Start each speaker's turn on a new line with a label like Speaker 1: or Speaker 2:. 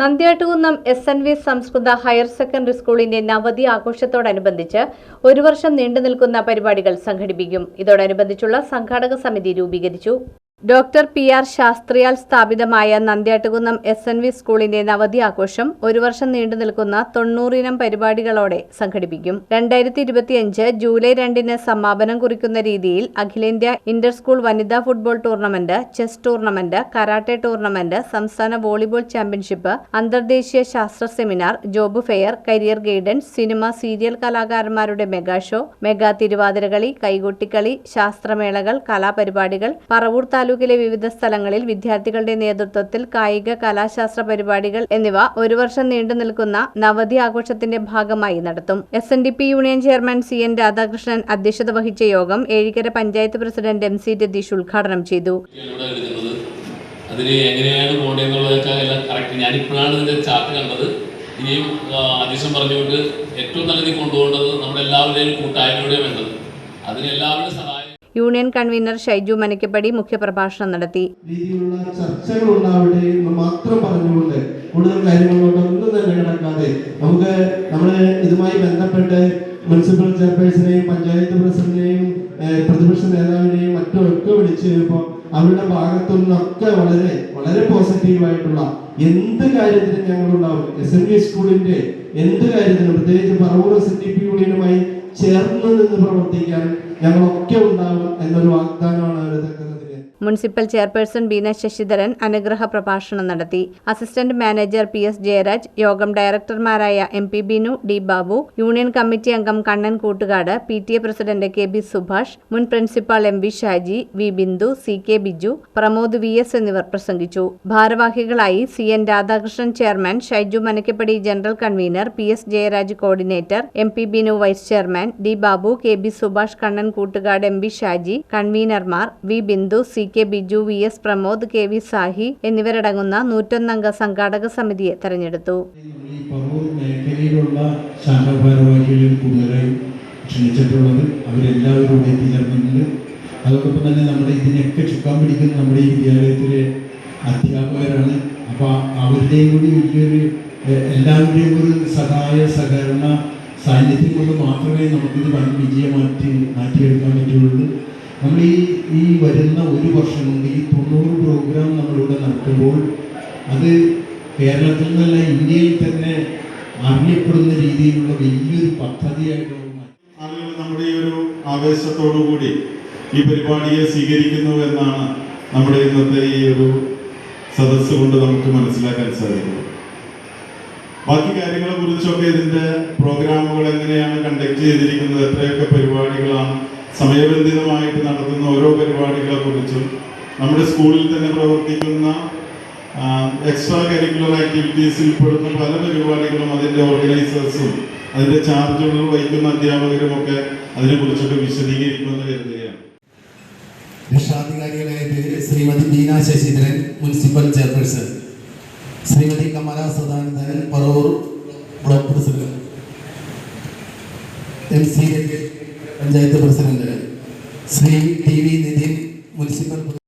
Speaker 1: Nandyattukunnam S N V സംസ്കൃത higher secondary സ്കൂളിന്റെ നവതി ആഘോഷത്തോടനുബന്ധിച്ച് ഒരു വർഷം നീണ്ടു നിൽക്കുന്ന പരിപാടികൾ സംഘടിപ്പിക്കും. ഇതോടനുബന്ധിച്ചുള്ള സംഘാടക സമിതി രൂപീകരിച്ചു. ഡോക്ടർ പി ആർ ശാസ്ത്രിയാൽ സ്ഥാപിതമായ നന്ദ്യാട്ടുകുന്നം എസ് എൻ വി സ്കൂളിന്റെ നവതി ആഘോഷം ഒരു വർഷം നീണ്ടു നിൽക്കുന്ന തൊണ്ണൂറിനം പരിപാടികളോടെ സംഘടിപ്പിക്കും. രണ്ടായിരത്തി ഇരുപത്തിയഞ്ച് ജൂലൈ രണ്ടിന് സമാപനം കുറിക്കുന്ന രീതിയിൽ അഖിലേന്ത്യാ ഇന്റർ സ്കൂൾ വനിതാ football tournament chess tournament karate tournament സംസ്ഥാന വോളിബോൾ ചാമ്പ്യൻഷിപ്പ് അന്തർദേശീയ ശാസ്ത്ര seminar job fair career guidance cinema serial കലാകാരന്മാരുടെ മെഗാ ഷോ മെഗാ തിരുവാതിരകളി കൈകൊട്ടിക്കളി ശാസ്ത്രമേളകൾ കലാപരിപാടികൾ പറവൂർ താലൂക്കിലെ വിവിധ സ്ഥലങ്ങളിൽ വിദ്യാർത്ഥികളുടെ നേതൃത്വത്തിൽ കായിക കലാശാസ്ത്ര പരിപാടികൾ എന്നിവ ഒരു വർഷം നീണ്ടു നിൽക്കുന്ന നവതി ആഘോഷത്തിന്റെ ഭാഗമായി നടത്തും. S N D P union chairman C N Radhakrishnan അധ്യക്ഷത വഹിച്ച യോഗം Ezhikkara panchayat president M C Ratheesh ഉദ്ഘാടനം ചെയ്തു.
Speaker 2: അതിന് എങ്ങനെയാണ് കറക്റ്റ് കണ്ടത്. ഇനിയും അധ്യക്ഷൻ പറഞ്ഞുകൊണ്ട് ഏറ്റവും നല്ല രീതിയിൽ കൊണ്ടുപോകേണ്ടത് നമ്മളെല്ലാവരുടെയും കൂട്ടായ്മയുടെ വേണ്ടത് അതിനെല്ലാവരുടെയും സഹായം
Speaker 1: യൂണിയൻ കൺവീനർ ഷൈജു മനക്കപ്പടി മുഖ്യപ്രഭാഷണം നടത്തി.
Speaker 3: രീതിയിലുള്ള ചർച്ചകൾ ഉണ്ടാവട്ടെ എന്ന് മാത്രം പറഞ്ഞുകൊണ്ട് കൂടുതൽ കാര്യങ്ങളിലോട്ട് ഒന്നും നമുക്ക് നമ്മൾ ഇതുമായി ബന്ധപ്പെട്ട് മുനിസിപ്പൽ ചെയർപേഴ്സണെയും പഞ്ചായത്ത് പ്രസിഡന്റിനെയും പ്രതിപക്ഷ നേതാവിനെയും മറ്റും ഒക്കെ വിളിച്ചു കഴിഞ്ഞപ്പോൾ അവരുടെ ഭാഗത്തു നിന്നൊക്കെ വളരെ വളരെ പോസിറ്റീവായിട്ടുള്ള എന്ത് കാര്യത്തിനും ഞങ്ങളുണ്ടാവും. എസ് എൻ വി സ്കൂളിന്റെ എന്ത് കാര്യത്തിനും പ്രത്യേകിച്ച് പറവൂർ സിറ്റി പി യൂണിയനുമായി ചേർന്ന് നിന്ന് പ്രവർത്തിക്കാൻ ഞങ്ങളൊക്കെ ഉണ്ടാകും എന്നൊരു വാഗ്ദാനമാണ് അവർ തരുന്നതിന്
Speaker 1: മുനിസിപ്പൽ ചെയർപേഴ്സൺ ബീന ശശിധരൻ അനുഗ്രഹ പ്രഭാഷണം നടത്തി. Assistant manager P S Jayaraj യോഗം ഡയറക്ടർമാരായ M P Binu D Babu union committee അംഗം Kannan Koottukad P T A president K B Subhash മുൻ principal M V Shaji V Bindu C K Biju Pramod V S എന്നിവർ പ്രസംഗിച്ചു. ഭാരവാഹികളായി C N Radhakrishnan chairman Shaiju Manakkappady general convener P S Jayaraj coordinator M P Binu vice chairman D Babu K B Subhash Kannan Koottukad M V Shaji കൺവീനർമാർ V Bindu C K Biju V S Pramod K V Sahi എന്നിവരടങ്ങുന്ന നൂറ്റൊന്നംഗ സംഘാടക സമിതിയെ തെരഞ്ഞെടുത്തു.
Speaker 4: ക്ഷണിച്ചിട്ടുള്ളത് അവരെല്ലാവരും ഇവിടെ എത്തിച്ചേർന്നിട്ടുണ്ട്. അതോടൊപ്പം തന്നെ നമ്മുടെ ഇതിനൊക്കെ ചുക്കാൻ പിടിക്കുന്ന നമ്മുടെ ഈ വിദ്യാലയത്തിലെ അധ്യാപകരാണ്. അപ്പോൾ അവരുടെയും കൂടി വലിയൊരു എല്ലാവരുടെയും ഒരു സഹായ സഹകരണ സാന്നിധ്യം കൊണ്ട് മാത്രമേ നമുക്കിത് വൻ വിജയമാറ്റി മാറ്റിയെടുക്കാൻ പറ്റുള്ളൂ നമ്മൾ ഈ ഈ വരുന്ന ഒരു വർഷം കൊണ്ട് ഈ തൊണ്ണൂറ് പ്രോഗ്രാം നമ്മളിവിടെ നടത്തുമ്പോൾ അത് കേരളത്തിൽ നിന്നല്ല ഇന്ത്യയിൽ തന്നെ അറിയപ്പെടുന്ന രീതിയിലുള്ള വലിയൊരു പദ്ധതിയായിട്ട്
Speaker 5: ആളുകൾ നമ്മുടെ ഈ ഒരു ആവേശത്തോടു കൂടി ഈ പരിപാടിയെ സ്വീകരിക്കുന്നു എന്നാണ് നമ്മുടെ ഇന്നത്തെ ഈ ഒരു സദസ് കൊണ്ട് നമുക്ക് മനസ്സിലാക്കാൻ സാധിക്കുന്നത്. ബാക്കി കാര്യങ്ങളെ കുറിച്ചൊക്കെ ഇതിന്റെ പ്രോഗ്രാമുകൾ എങ്ങനെയാണ് കണ്ടക്ട് ചെയ്തിരിക്കുന്നത് എത്രയൊക്കെ പരിപാടികളാണ് സമയബന്ധിതമായിട്ട് നടത്തുന്ന ഓരോ പരിപാടികളെ കുറിച്ചും നമ്മുടെ സ്കൂളിൽ തന്നെ പ്രവർത്തിക്കുന്ന എക്സ്ട്രാ കരിക്കുലർ ആക്ടിവിറ്റീസിൽ പെടുന്ന പല പരിപാടികളും അതിന്റെ ഓർഗനൈസേഴ്സും അതിന്റെ ചാർജുകൾ വഹിക്കുന്ന അധ്യാപകരും ഒക്കെ അതിനെക്കുറിച്ചൊക്കെ വിശദീകരിക്കുമെന്ന് കരുതുകയാണ്.
Speaker 6: Shrimati Deena Sasidharan municipal chairperson. Shrimati Kamala Sadanandan Paravur block president. M C panchayat president Shri T V Nithin municipal